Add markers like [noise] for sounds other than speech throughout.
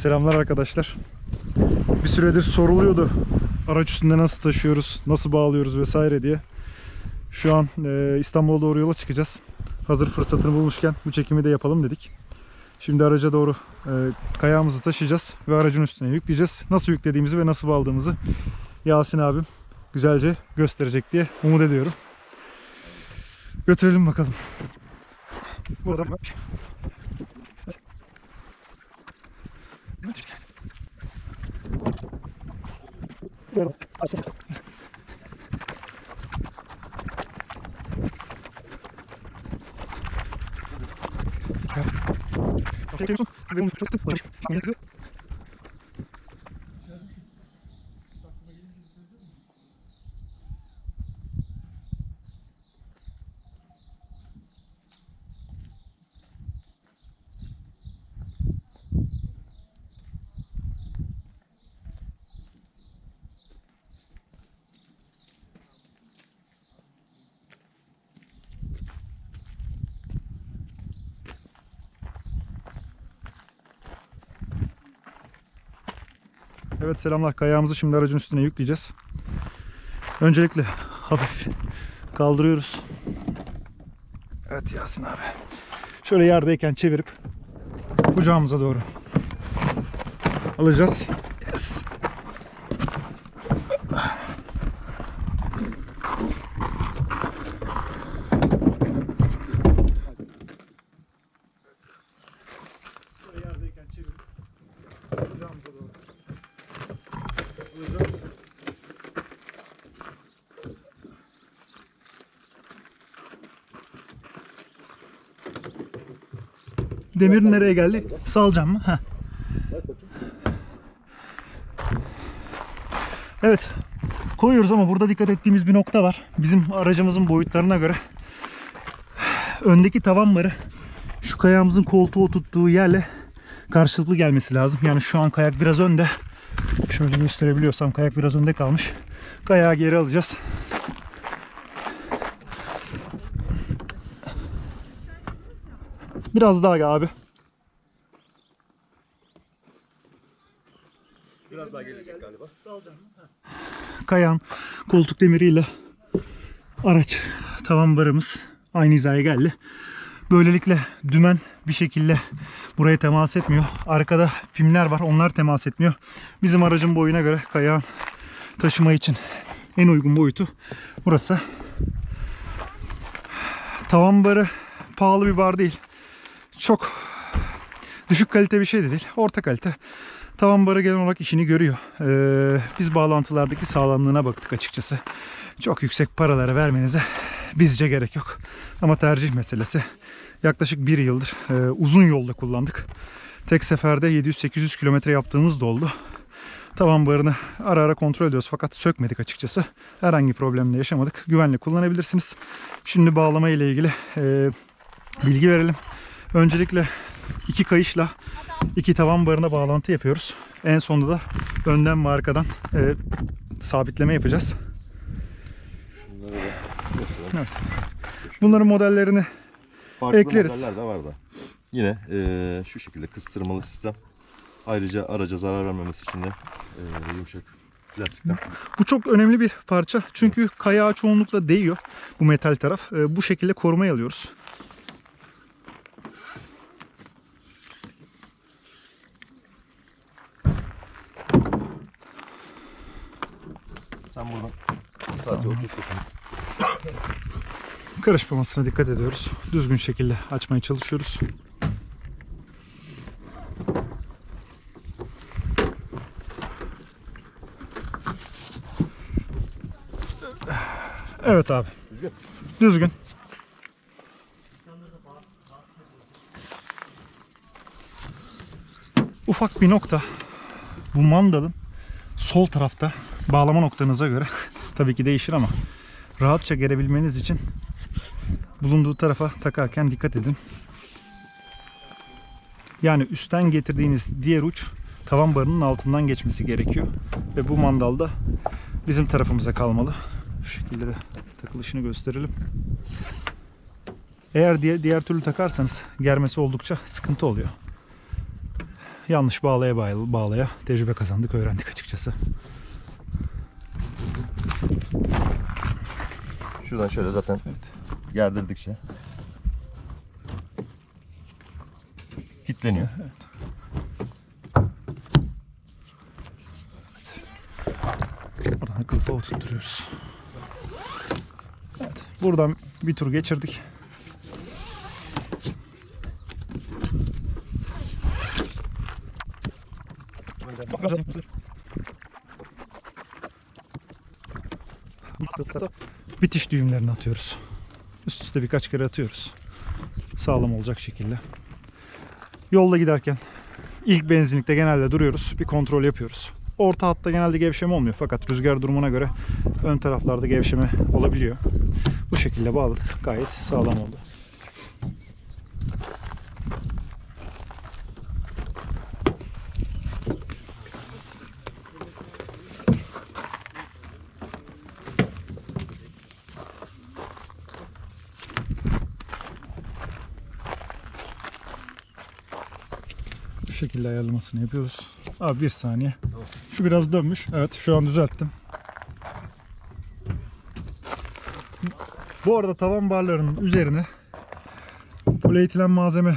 Selamlar arkadaşlar. Bir süredir soruluyordu araç üstünde nasıl taşıyoruz, nasıl bağlıyoruz vesaire diye. Şu an e, İstanbul'a doğru yola çıkacağız. Hazır fırsatını bulmuşken bu çekimi de yapalım dedik. Şimdi araca doğru e, kayağımızı taşıyacağız ve aracın üstüne yükleyeceğiz. Nasıl yüklediğimizi ve nasıl bağladığımızı Yasin abim güzelce gösterecek diye umut ediyorum. Götürelim bakalım. Burada Evet selamlar. Kayağımızı şimdi aracın üstüne yükleyeceğiz. Öncelikle hafif kaldırıyoruz. Evet Yasin abi. Şöyle yerdeyken çevirip kucağımıza doğru alacağız. Yes. Yerdeyken çevirip kucağımıza doğru alacağız. Demir nereye geldi? Salacağım mı? Heh. Evet. Koyuyoruz ama burada dikkat ettiğimiz bir nokta var. Bizim aracımızın boyutlarına göre öndeki tavan barı şu kayağımızın koltuğu oturttuğu yerle karşılıklı gelmesi lazım. Yani şu an kayak biraz önde. Şöyle gösterebiliyorsam kayak biraz önde kalmış. Kayağı geri alacağız. Biraz daha abi. Biraz daha gelecek galiba. Kayağın koltuk demiriyle araç tavan barımız aynı hizaya geldi. Böylelikle dümen bir şekilde buraya temas etmiyor. Arkada pimler var onlar temas etmiyor. Bizim aracın boyuna göre kayağın taşıma için en uygun boyutu burası. Tavan barı pahalı bir bar değil. Çok düşük kalite bir şey de değil. Orta kalite. Tavan barı genel olarak işini görüyor. Ee, biz bağlantılardaki sağlamlığına baktık açıkçası. Çok yüksek paralara vermenize bizce gerek yok. Ama tercih meselesi. Yaklaşık bir yıldır e, uzun yolda kullandık. Tek seferde 700-800 kilometre yaptığımız da oldu. Tavan barını ara ara kontrol ediyoruz fakat sökmedik açıkçası. Herhangi problemle yaşamadık. Güvenli kullanabilirsiniz. Şimdi bağlama ile ilgili e, bilgi verelim. Öncelikle iki kayışla iki tavan barına bağlantı yapıyoruz. En sonunda da önden ve arkadan e, sabitleme yapacağız. Şunları da mesela Bunların modellerini farklı Ekleriz. modeller de var da. Yine eee, şu şekilde kıstırmalı sistem. Ayrıca araca zarar vermemesi için de eee, yumuşak plastikten. bu çok önemli bir parça. Çünkü kayağa çoğunlukla değiyor bu metal taraf. E, bu şekilde korumaya alıyoruz. Sen buradan sadece oturtursun. Karışmamasına dikkat ediyoruz. Düzgün şekilde açmaya çalışıyoruz. Evet abi. Düzgün. Ufak bir nokta. Bu mandalın sol tarafta bağlama noktanıza göre [laughs] tabii ki değişir ama rahatça gelebilmeniz için bulunduğu tarafa takarken dikkat edin. Yani üstten getirdiğiniz diğer uç tavan barının altından geçmesi gerekiyor. Ve bu mandalda bizim tarafımıza kalmalı. Şu şekilde de takılışını gösterelim. Eğer diğer, diğer türlü takarsanız germesi oldukça sıkıntı oluyor. yanlış bağlaya bağlaya, tecrübe kazandık, öğrendik açıkçası. Şuradan şöyle zaten gerdirdikçe kilitleniyor. Buradan kılıfa oturtturuyoruz. Evet, buradan bir tur geçirdik. Bitiş düğümlerini atıyoruz. Üst üste birkaç kere atıyoruz. Sağlam olacak şekilde. Yolda giderken ilk benzinlikte genelde duruyoruz. Bir kontrol yapıyoruz. Orta hatta genelde gevşeme olmuyor fakat rüzgar durumuna göre ön taraflarda gevşeme olabiliyor. Bu şekilde bağladık. Gayet sağlam oldu. Şekilde ayarlamasını yapıyoruz. Abi bir saniye. Şu biraz dönmüş. Evet şu an düzelttim. Bu arada tavan barlarının üzerine bu malzeme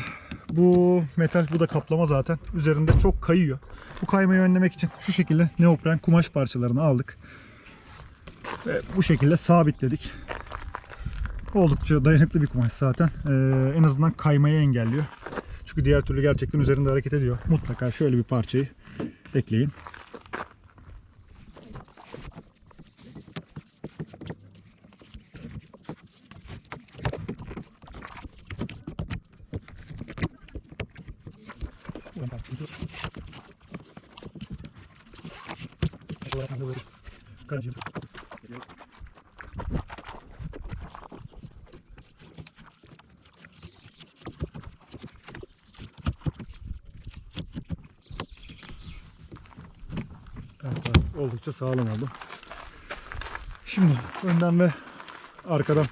bu metal bu da kaplama zaten. Üzerinde çok kayıyor. Bu kaymayı önlemek için şu şekilde neopren kumaş parçalarını aldık. Ve bu şekilde sabitledik. Oldukça dayanıklı bir kumaş zaten. Ee, en azından kaymayı engelliyor. Çünkü diğer türlü gerçekten üzerinde hareket ediyor. Mutlaka şöyle bir parçayı ekleyin. Evet, abi, oldukça sağlam oldu. Şimdi önden ve arkadan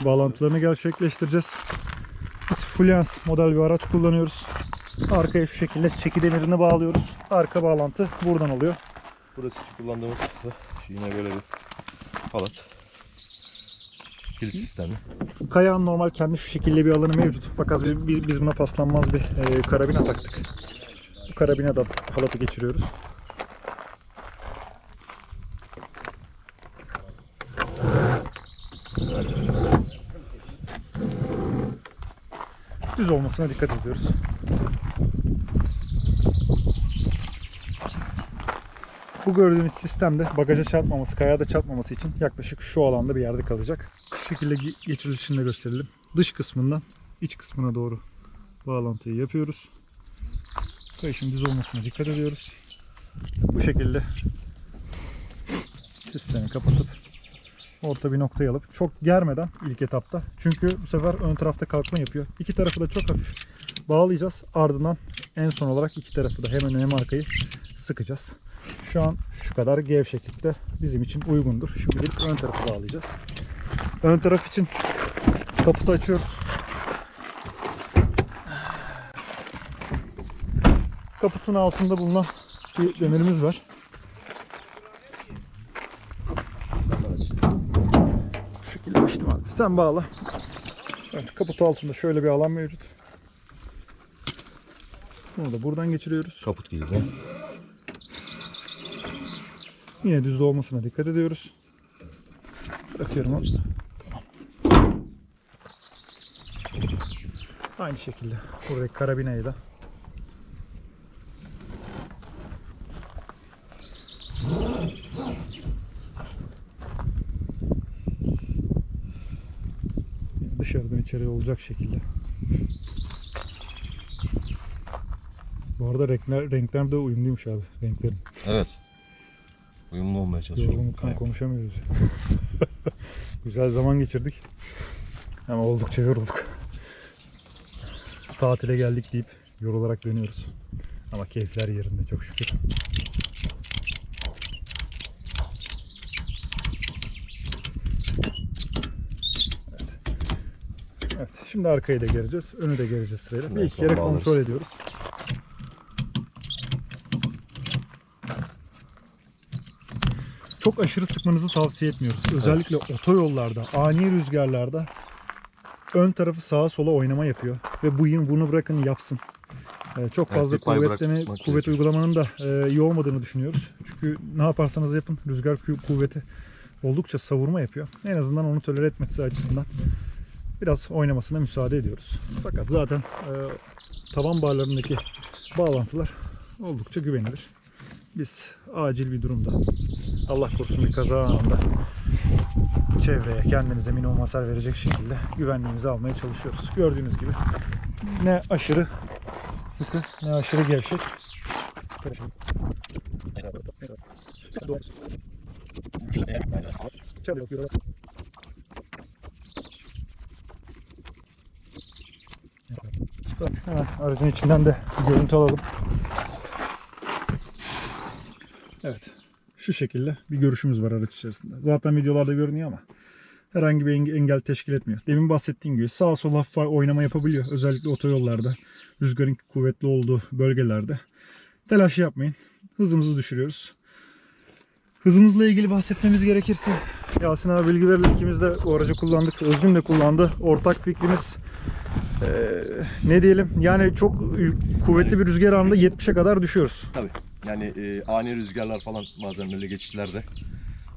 bağlantılarını gerçekleştireceğiz. Biz Fluence model bir araç kullanıyoruz. Arkaya şu şekilde çeki demirini bağlıyoruz. Arka bağlantı buradan oluyor. Burası kullandığımız da yine böyle bir halat. Kilit sistemi. Kayağın normal kendi şu şekilde bir alanı mevcut. Fakat biz buna paslanmaz bir e, karabina taktık. Bu karabinadan halatı geçiriyoruz. Düz olmasına dikkat ediyoruz. Bu gördüğünüz sistemde bagaja çarpmaması, kayada da çarpmaması için yaklaşık şu alanda bir yerde kalacak. Şu şekilde ge- geçirilişini de gösterelim. Dış kısmından iç kısmına doğru bağlantıyı yapıyoruz. Kayışın düz olmasına dikkat ediyoruz. Bu şekilde sistemi kapatıp orta bir noktaya alıp çok germeden ilk etapta. Çünkü bu sefer ön tarafta kalkma yapıyor. İki tarafı da çok hafif bağlayacağız. Ardından en son olarak iki tarafı da hem önü hem arkayı sıkacağız. Şu an şu kadar gevşeklikte bizim için uygundur. Şimdi ön tarafı bağlayacağız. Ön taraf için kaputu açıyoruz. Kaputun altında bulunan bir demirimiz var. Bu şekilde açtım abi. Sen bağla. Evet, kaput altında şöyle bir alan mevcut. Bunu da buradan geçiriyoruz. Kaput kilidi. Yine düzde olmasına dikkat ediyoruz. Bırakıyorum onu. Tamam. Aynı şekilde buradaki karabinayı da dışarıdan içeri olacak şekilde. Bu arada renkler, renkler de uyumluymuş abi. Renklerin. Evet. Uyumlu olmaya çalışıyorum. Yorgunluktan konuşamıyoruz. [laughs] Güzel zaman geçirdik. Ama oldukça yorulduk. Tatile geldik deyip yorularak dönüyoruz. Ama keyifler yerinde çok şükür. Şimdi arkayı da geleceğiz. Önü de geleceğiz sırayla. Bir iki kere kontrol alırız. ediyoruz. Çok aşırı sıkmanızı tavsiye etmiyoruz. Özellikle evet. otoyollarda, ani rüzgarlarda ön tarafı sağa sola oynama yapıyor. Ve bu yine bunu bırakın yapsın. Ee, çok fazla kuvvetleme, kuvvet gerekiyor. uygulamanın da e, iyi olmadığını düşünüyoruz. Çünkü ne yaparsanız yapın rüzgar kuvveti oldukça savurma yapıyor. En azından onu tolere etmesi açısından biraz oynamasına müsaade ediyoruz. Fakat zaten e, tavan barlarındaki bağlantılar oldukça güvenilir. Biz acil bir durumda Allah korusun bir kaza anında çevreye kendimize minimum hasar verecek şekilde güvenliğimizi almaya çalışıyoruz. Gördüğünüz gibi ne aşırı sıkı ne aşırı gevşek. Hemen aracın içinden de bir görüntü alalım. Evet. Şu şekilde bir görüşümüz var araç içerisinde. Zaten videolarda görünüyor ama herhangi bir enge- engel teşkil etmiyor. Demin bahsettiğim gibi sağa sola hafif oynama yapabiliyor. Özellikle otoyollarda, rüzgarın kuvvetli olduğu bölgelerde. Telaş yapmayın. Hızımızı düşürüyoruz. Hızımızla ilgili bahsetmemiz gerekirse Yasin abi bilgilerle ikimiz de o aracı kullandık. Özgün de kullandı. Ortak fikrimiz eee, ne diyelim yani çok kuvvetli bir rüzgar anında 70'e kadar düşüyoruz. Tabii. Yani e, ani rüzgarlar falan bazen böyle geçişlerde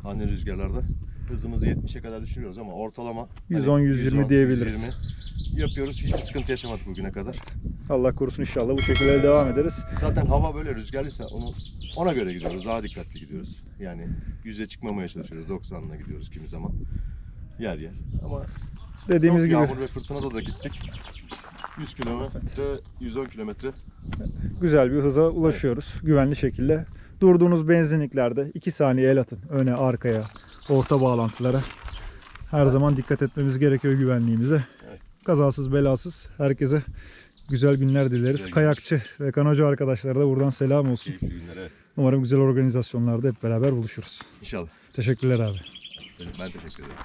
ani rüzgarlarda hızımızı 70'e kadar düşürüyoruz ama ortalama 110-120 diyebiliriz. 120 yapıyoruz. Hiçbir sıkıntı yaşamadık bugüne kadar. Allah korusun inşallah bu şekilde devam ederiz. Zaten hava böyle rüzgarlıysa onu ona göre gidiyoruz. Daha dikkatli gidiyoruz. Yani yüze çıkmamaya çalışıyoruz. 90'la gidiyoruz kimi zaman. Yer yer. Ama Dediğimiz gibi yağmur ve fırtınada da gittik. 100 kilometre, 110 kilometre güzel bir hıza ulaşıyoruz güvenli şekilde. Durduğunuz benzinliklerde 2 saniye el atın öne arkaya orta bağlantılara. Her zaman dikkat etmemiz gerekiyor güvenliğimize. Kazasız belasız herkese güzel günler dileriz. Güzel Kayakçı ve kanocu arkadaşlara da buradan selam olsun. keyifli günler. Evet. Umarım güzel organizasyonlarda hep beraber buluşuruz. İnşallah. Teşekkürler abi. Ben teşekkür ederim.